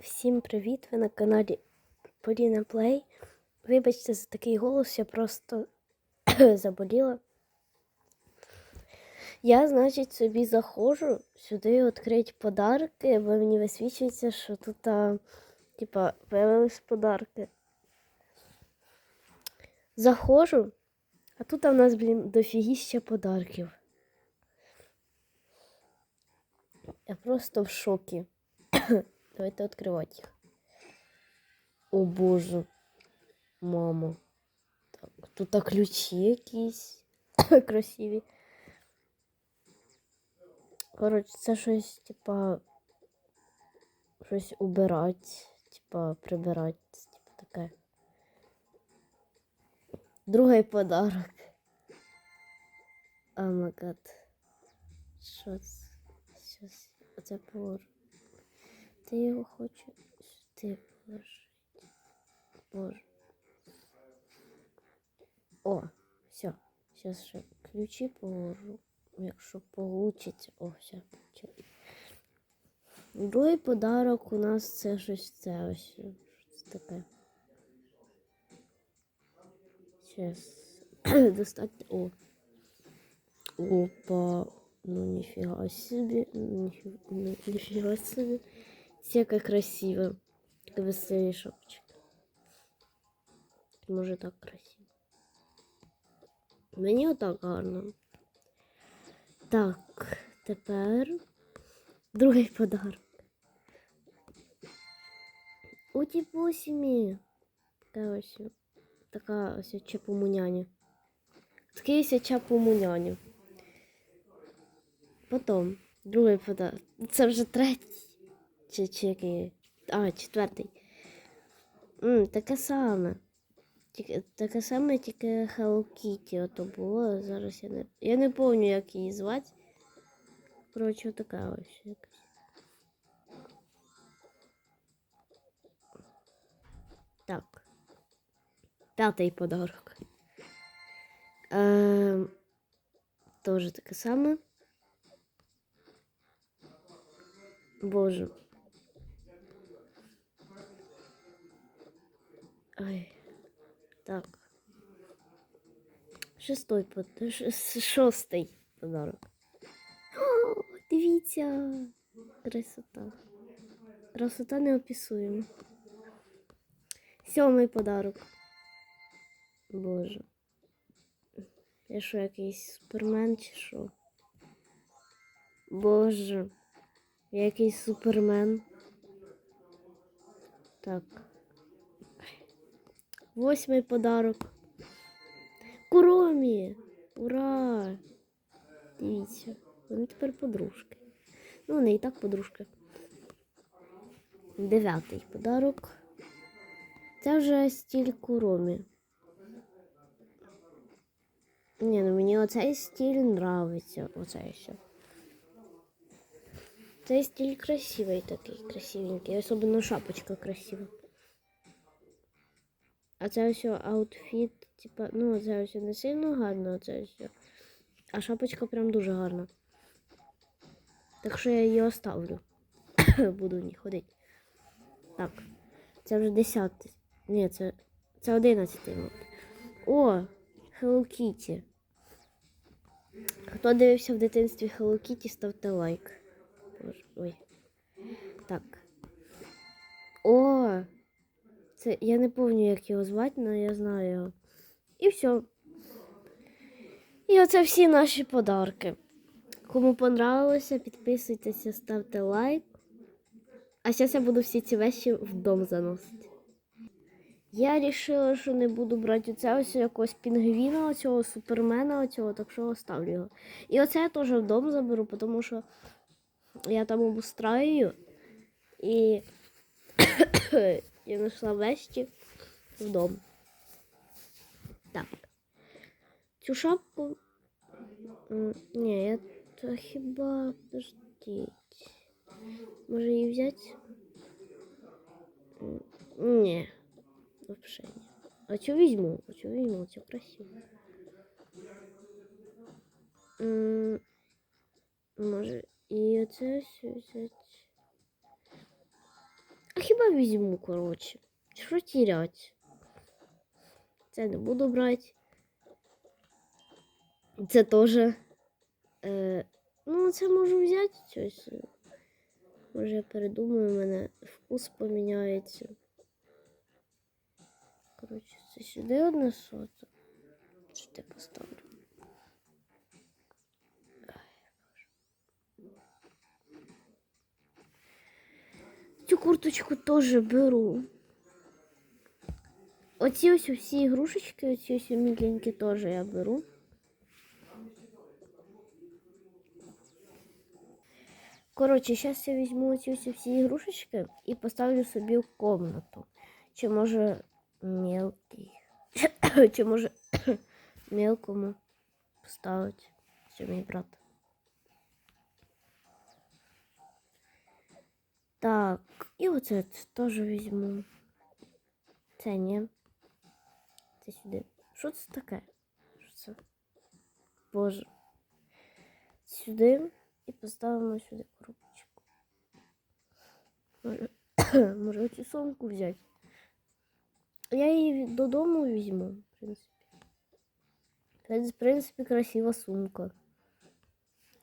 Всім привіт! Ви на каналі Поліна Плей. Вибачте за такий голос, я просто заболіла. Я, значить, собі заходжу сюди відкрити подарки, бо мені висвічується, що тут, а, типа, появились подарки. Заходжу, а тут у нас, блін, дофігіща подарків. Я просто в шокі. Давайте відкривати їх. О боже. Мамо. Так, тут так ключі якісь красиві. Коротше, це щось, типа, щось убирати, типа, прибирати, типа таке. Другий подарок. Це? Щось. Оце положу. Ти його хочу сюди положити. Боже. О, все. Зараз ще ключі положу. Якщо получиться. О, все. Другий подарок у нас це щось це ось. Щось таке. Сейчас достать. О. Опа. Ну нифига себе. Нифига, ну, как красиво. Как веселый шапочек. Може так красиво. Мені отак гарно. Так, тепер другий подарок. У тіпусімі. Така ось. Така ось чепумуняня. Такий ось чепумуняня. Потім другий подарок. Це вже третій. Чи, який? А, четвертий. М, таке саме. Таке саме, тільки Hello Kitty ото було. Зараз я не. Я не пам'ятаю, як її звати. Коротше, така ось якась. Так. П'ятий подарок. Ем, Тоже таке саме. Боже. Ай. Так. Шестой Шостий подарок. О, дивіться. Красота. Красота неописуема. Сьомий подарок. Боже. Я що, якийсь супермен чи що? Боже. Я якийсь супермен. Так. Восьмий подарок. Куромі! Ура! Дивіться, вони тепер подружки. Ну, вони і так подружки. Дев'ятий подарок. Це вже стіль Куромі. Ні, ну мені оцей стиль нравиться. Оцей ще. Цей стиль красивий такий, красивенький. Особливо шапочка красива. А це ось аутфіт, типа, ну, це ось не сильно гарно, це ось. А шапочка прям дуже гарна. Так що я її оставлю. Буду в ній ходити. Так. Це вже десятий. Ні, це. Це одинадцятий. мабуть. О! Hello Kitty. Хто дивився в дитинстві Hello Kitty, ставте лайк. Ой. Так. О! Це я не пам'ятаю, як його звати, але я знаю його. І все. І оце всі наші подарки. Кому понравилося, підписуйтеся, ставте лайк. А зараз я буду всі ці вещі в дом заносити. Я вирішила, що не буду брати оце ось якогось пінгвіна, оцього супермена, оцього, так що оставлю його. І оце я теж в дом заберу, тому що я там обустраю. І я знайшла вещі в дом. Так. Цю шапку. Ні, я то хіба подождіть. Може її взяти? М, Ні. Вообще ні. А цю візьму? А цю візьму, цю красиво. Може, і оце ось взяти. А хіба візьму, коротше. Що тірять? Це не буду брати. Це теж. Е, ну, це можу взяти щось. Може, я передумаю, у мене вкус поміняється. Коротше, це сюди одне сото. Що ти поставлю? Курточку теж беру. Оці ось всі ігрушечки, оці ось міленькі теж я беру. Коротше, зараз я візьму оці ось всі ігрушечки і поставлю собі в комнату. Чи може мелкий. Чи може мелкому поставити. Це мій брат. Так, і оце теж візьму. Це ні. Це сюди. Що це таке? Що це? Боже. Сюди і поставимо сюди коробочку. Може, може сумку взяти. Я її додому візьму, в принципі. Це, в принципі, красива сумка.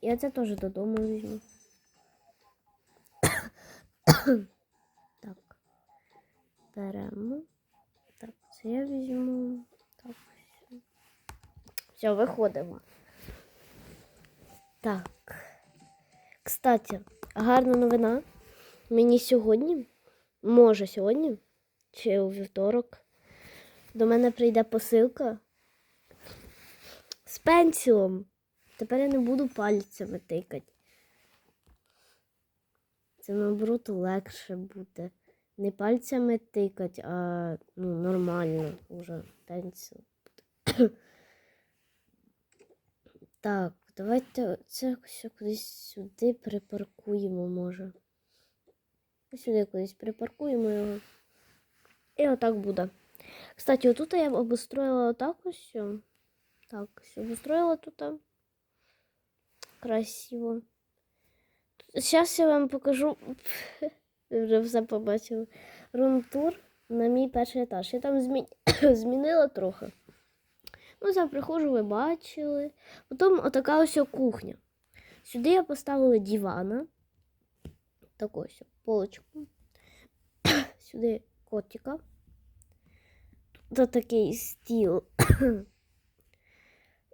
Я це теж додому візьму. Так. Беремо. Так, це я візьму. Так, все. Все, виходимо. Так. Кстати, гарна новина. Мені сьогодні, може сьогодні, чи у вівторок, до мене прийде посилка з пенсілом. Тепер я не буду пальцями тикати. Це наоборот легше буде. Не пальцями тикати, а ну, нормально вже пенсіл. так, давайте це якось кудись сюди припаркуємо, може. Сюди кудись припаркуємо його. І отак буде. Кстати, отут я обустроїла отак ось. Так, все обустроїла тут. Красиво. Зараз я вам покажу. Вже все побачили. Румтур на мій перший етаж. Я там змі... змінила трохи. Ну, я приходжу, ви бачили. Потім отака ось кухня. Сюди я поставила дивана. Таку ось полочку. Сюди котика. Тут такий стіл.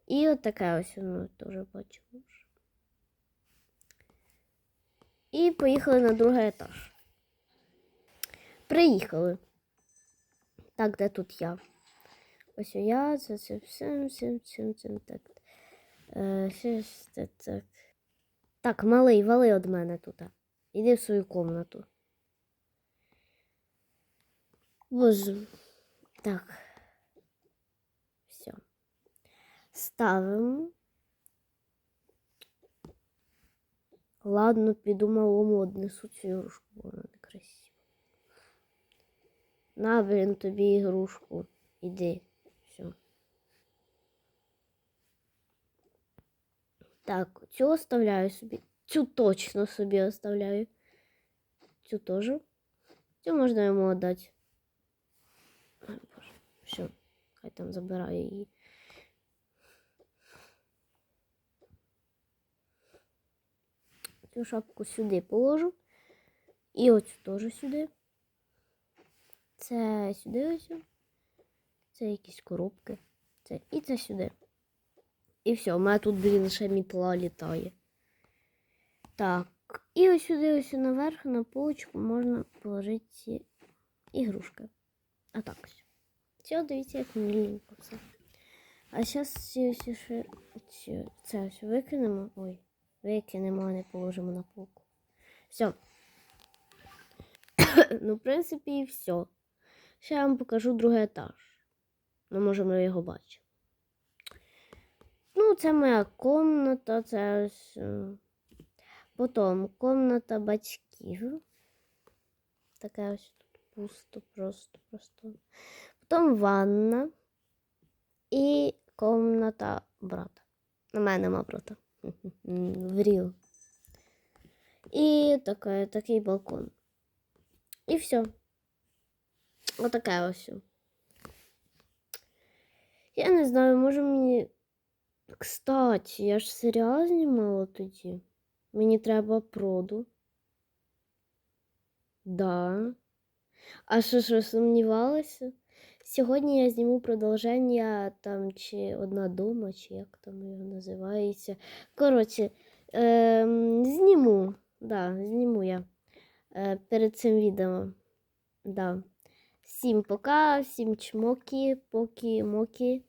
І от таке ось воно теж бачимо. І поїхали на другий етаж. Приїхали. Так, де тут я? Ось я, це це всім, всім, всім, всім, так. Е, щось, так. Так, малий, вали від мене тут. Іди в свою комнату. Боже. Так. Все. Ставимо. Ладно, піду малому однесу цю ігрушку, вона некрасива. На, блін, тобі ігрушку. Іди. Все. Так, цю оставляю собі. Цю точно собі оставляю. Цю теж. Цю можна йому віддати. Все, хай там забирає її. Цю шапку сюди положу. І оцю теж сюди. Це сюди ось. Це якісь коробки. Це і це сюди. І все, у мене тут, блін, лише мітла літає. Так, і ось сюди, ось наверх, на полочку можна положити ігрушки. А так ось. Все, дивіться, як міленько все. А зараз ще це ось викинемо. Ой, викинемо, а не положимо на полку. Все. ну, в принципі, і все. Ще я вам покажу другий етаж. Ну, ми його бачимо. Ну, це моя комната, це ось. е, Потім комната батьків. Така ось тут пусто, просто, просто. Потім ванна і комната брата. У мене нема брата. Вріл. І така, такий балкон. І все. Отаке ось. Я не знаю, може мені. Кстати, я ж серіал знімала тоді. Мені треба проду. Да. А що що сумнівалася? Сьогодні я зніму продовження там чи одна дома, чи як там його називається. Коротше, ем, зніму. Да, зніму я е, перед цим відео. Да. Всім пока, всім чмоки, поки, моки.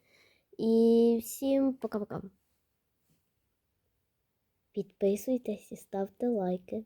І всім пока-пока. Підписуйтесь і ставте лайки.